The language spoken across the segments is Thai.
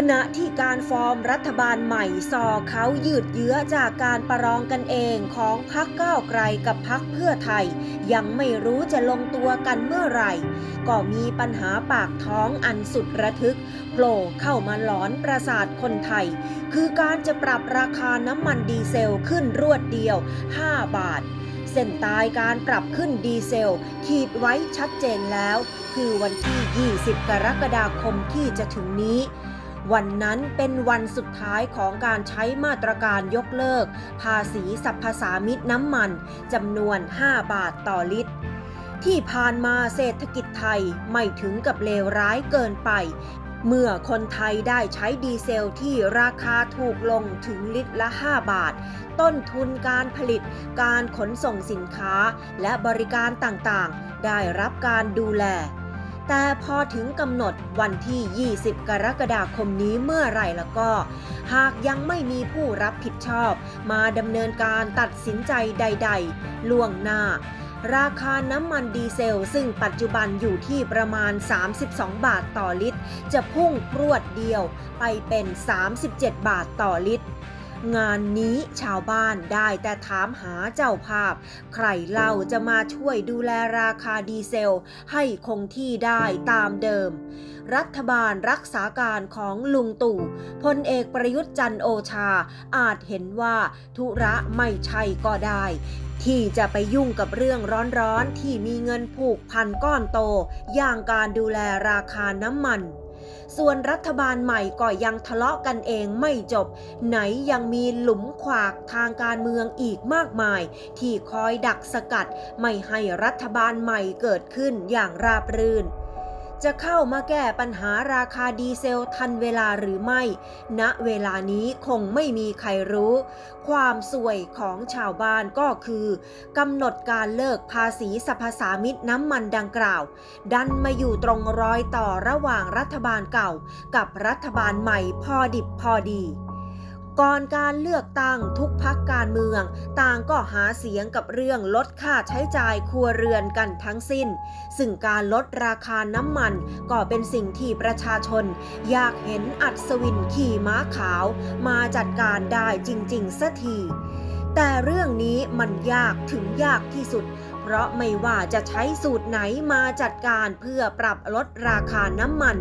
ขณะที่การฟอร์มรัฐบาลใหม่ซอเขายืดเยื้อจากการประลองกันเองของพักก้าวไกลกับพักเพื่อไทย ยังไม่รู้จะลงตัวกันเมื่อไหร่ ก็มีปัญหาปากท้องอันสุดระทึกโผล่เข้ามาหลอนประสาทคนไทย คือการจะปรับราคาน้ำมันดีเซลขึ้นรวดเดียว 5 บาทเส้นตายการปรับขึ้นดีเซล ขีดไว้ชัดเจนแล้ว คือวันที่ 20 กรกฎาคมที่จะถึงนี้ วันนั้นเป็นวันสุดท้ายของการใช้มาตรการยกเลิก ภาษีสรรพสามิตน้ำมันจำนวน 5 บาทต่อลิตร ที่ผ่านมาเศรษฐกิจไทยไม่ถึงกับเลวร้ายเกินไป เมื่อคนไทยได้ใช้ดีเซลที่ราคาถูกลงถึงลิตรละ 5 บาท ต้นทุนการผลิต การขนส่งสินค้าและบริการต่างๆ ได้รับการดูแล แต่พอถึงกำหนดวันที่ 20 กรกฎาคมนี้เมื่อไหร่แล้วก็ หากยังไม่มีผู้รับผิดชอบ มาดำเนินการตัดสินใจใด ๆ ล่วงหน้า ราคาน้ำมันดีเซล ซึ่งปัจจุบันอยู่ที่ประมาณ 32 บาทต่อลิตร จะพุ่งพรวดเดียวไปเป็น 37 บาทต่อลิตร งานนี้ชาวบ้านได้แต่ถามหาเจ้าภาพ ใครเล่าจะมาช่วยดูแลราคาดีเซล ให้คงที่ได้ตามเดิม รัฐบาลรักษาการของลุงตู่พลเอกประยุทธ์จันโอชา อาจเห็นว่าธุระไม่ใช่ก็ได้ ที่จะไปยุ่งกับเรื่องร้อนๆที่มีเงินผูกพันก้อนโต อย่างการดูแลราคาน้ำมัน ส่วนรัฐบาลใหม่ก็ยังทะเลาะกันเองไม่จบ ไหนยังมีหลุมขวากทางการเมืองอีกมากมาย ที่คอยดักสกัด ไม่ให้รัฐบาลใหม่เกิดขึ้นอย่างราบรื่น จะเข้ามาแก้ปัญหาราคาดีเซลทันเวลาหรือไม่ ณ เวลานี้คงไม่มีใครรู้ ความสวยของชาวบ้านก็คือกำหนดการเลิกภาษีสรรพสามิตน้ำมันดังกล่าว ดันมาอยู่ตรงรอยต่อระหว่างรัฐบาลเก่า กับรัฐบาลใหม่พอดิบพอดี ก่อนการเลือกตั้งทุกพักการเมือง ต่างก็หาเสียงกับเรื่องลดค่าใช้จ่ายครัวเรือนกันทั้งสิ้น ซึ่งการลดราคาน้ำมันก็เป็นสิ่งที่ประชาชน อยากเห็นอัศวินขี่ม้าขาว มาจัดการได้จริงๆสักทีแต่เรื่องนี้มันยากถึงยากที่สุด เพราะไม่ว่าจะใช้สูตรไหนมาจัดการเพื่อปรับลดราคาน้ำมัน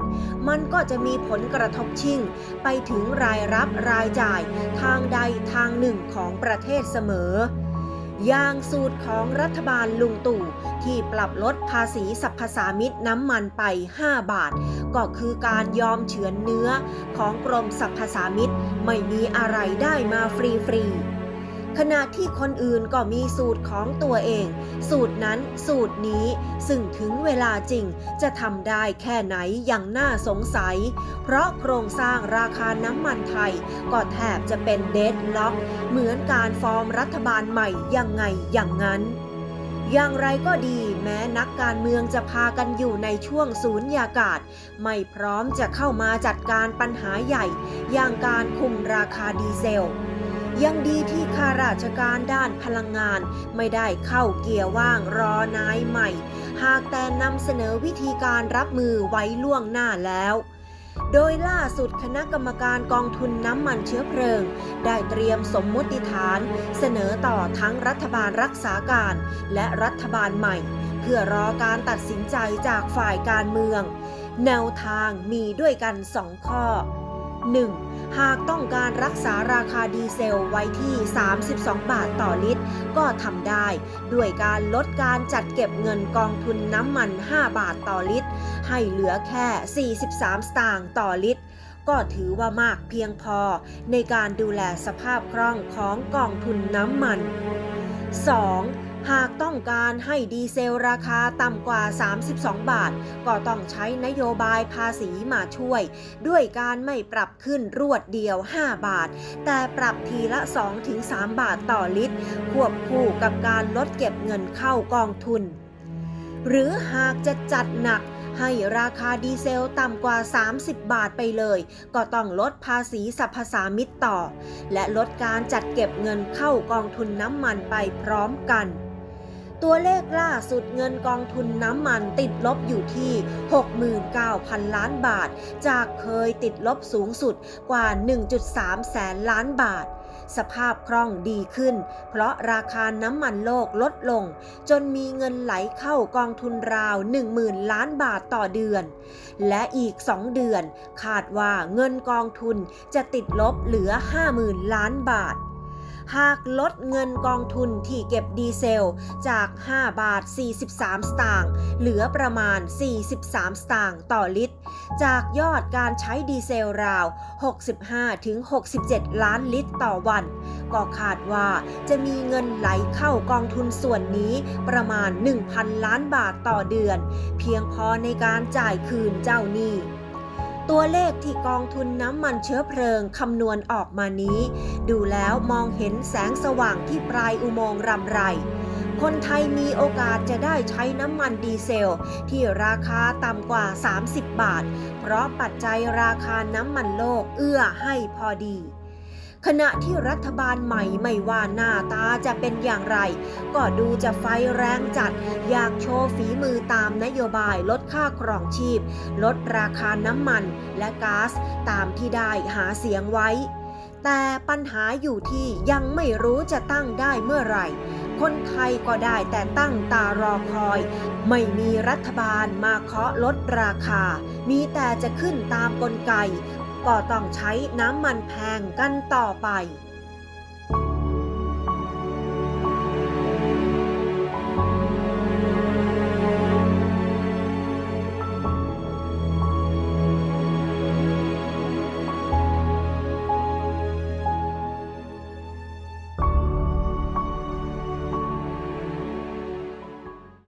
มันก็จะมีผลกระทบชิงไปถึงรายรับรายจ่ายทางใดทางหนึ่งของประเทศเสมออย่างสูตรของรัฐบาลลุงตู่ที่ปรับลดภาษีสรรพสามิตน้ำมันไป 5 บาท ก็คือการยอมเฉือนเนื้อของกรมสรรพสามิตไม่มีอะไรได้มาฟรีๆ ขณะที่คนอื่นก็มีสูตรของตัวเอง สูตรนั้นสูตรนี้ซึ่งถึงเวลาจริงจะทำได้แค่ไหนยังน่าสงสัย เพราะโครงสร้างราคาน้ำมันไทย ก็แทบจะเป็นเดดล็อก เหมือนการฟอร์มรัฐบาลใหม่ยังไงอย่างนั้นอย่างไรก็ดีแม้นักการเมืองจะพากันอยู่ในช่วงศูนยากาศ ไม่พร้อมจะเข้ามาจัดการปัญหาใหญ่ อย่างการคุมราคาดีเซล ยังดีที่ข้าราชการด้านพลังงาน ไม่ได้เข้าเกียร์ว่างรอนายใหม่ หากแต่นำเสนอวิธีการรับมือไว้ล่วงหน้าแล้วโดยล่าสุดคณะกรรมการกองทุนน้ำมันเชื้อเพลิง ได้เตรียมสมมติฐาน เสนอต่อทั้งรัฐบาลรักษาการ และรัฐบาลใหม่ เพื่อรอการตัดสินใจจากฝ่ายการเมือง แนวทางมีด้วยกันสองข้อ 1. หากต้องการรักษาราคาดีเซลไว้ที่ 32 บาทต่อลิตร ก็ทำได้ ด้วยการลดการจัดเก็บเงินกองทุนน้ำมัน 5 บาทต่อลิตร ให้เหลือแค่ 43 สตางค์ต่อลิตร ก็ถือว่ามากเพียงพอในการดูแลสภาพคล่องของกองทุนน้ำมัน 2. หากต้องการให้ดีเซลราคาต่ำกว่า 32 บาท ก็ต้องใช้นโยบายภาษีมาช่วย ด้วยการไม่ปรับขึ้นรวดเดียว 5 บาท แต่ปรับทีละ 2-3 บาทต่อลิตร ควบคู่กับการลดเก็บเงินเข้ากองทุน หรือหากจะจัดหนักให้ราคาดีเซลต่ำกว่า 30 บาทไปเลย ก็ต้องลดภาษีสรรพสามิตต่อ และลดการจัดเก็บเงินเข้ากองทุนน้ำมันไปพร้อมกัน ตัวเลขล่าสุดเงินกองทุนน้ำมันติดลบอยู่ที่ 69,000 ล้านบาท จากเคยติดลบสูงสุดกว่า 1.3 แสนล้านบาท สภาพคล่องดีขึ้น เพราะราคาน้ำมันโลกลดลง จนมีเงินไหลเข้ากองทุนราว 10,000 ล้านบาทต่อเดือน และอีก 2 เดือน คาดว่าเงินกองทุนจะติดลบเหลือ 50,000 ล้านบาท หากลดเงินกองทุนที่เก็บดีเซล จาก 5 บาท 43 สตางค์เหลือประมาณ 43 สตางค์ต่อลิตร จากยอดการใช้ดีเซลราว 65-67 ล้านลิตรต่อวัน ก็คาดว่าจะมีเงินไหลเข้ากองทุนส่วนนี้ประมาณ 1,000 ล้านบาทต่อเดือน เพียงพอในการจ่ายคืนเจ้าหนี้ ตัวเลขที่กองทุนน้ำมันเชื้อเพลิงคำนวณออกมานี้ ดูแล้วมองเห็นแสงสว่างที่ปลายอุโมงค์รำไร คนไทยมีโอกาสจะได้ใช้น้ำมันดีเซล ที่ราคาต่ำกว่า 30 บาท เพราะปัจจัยราคาน้ำมันโลกเอื้อให้พอดี ขณะที่รัฐบาลใหม่ไม่ว่าหน้าตาจะเป็นอย่างไร ก็ดูจะไฟแรงจัด อยากโชว์ฝีมือตามนโยบายลดค่าครองชีพ ลดราคาน้ำมันและก๊าซตามที่ได้หาเสียงไว้ แต่ปัญหาอยู่ที่ยังไม่รู้จะตั้งได้เมื่อไหร่คนไทยก็ได้แต่ตั้งตารอคอย ไม่มีรัฐบาลมาเคาะลดราคา มีแต่จะขึ้นตามกลไก ก็ต้องใช้น้ำมันแพงกันต่อไป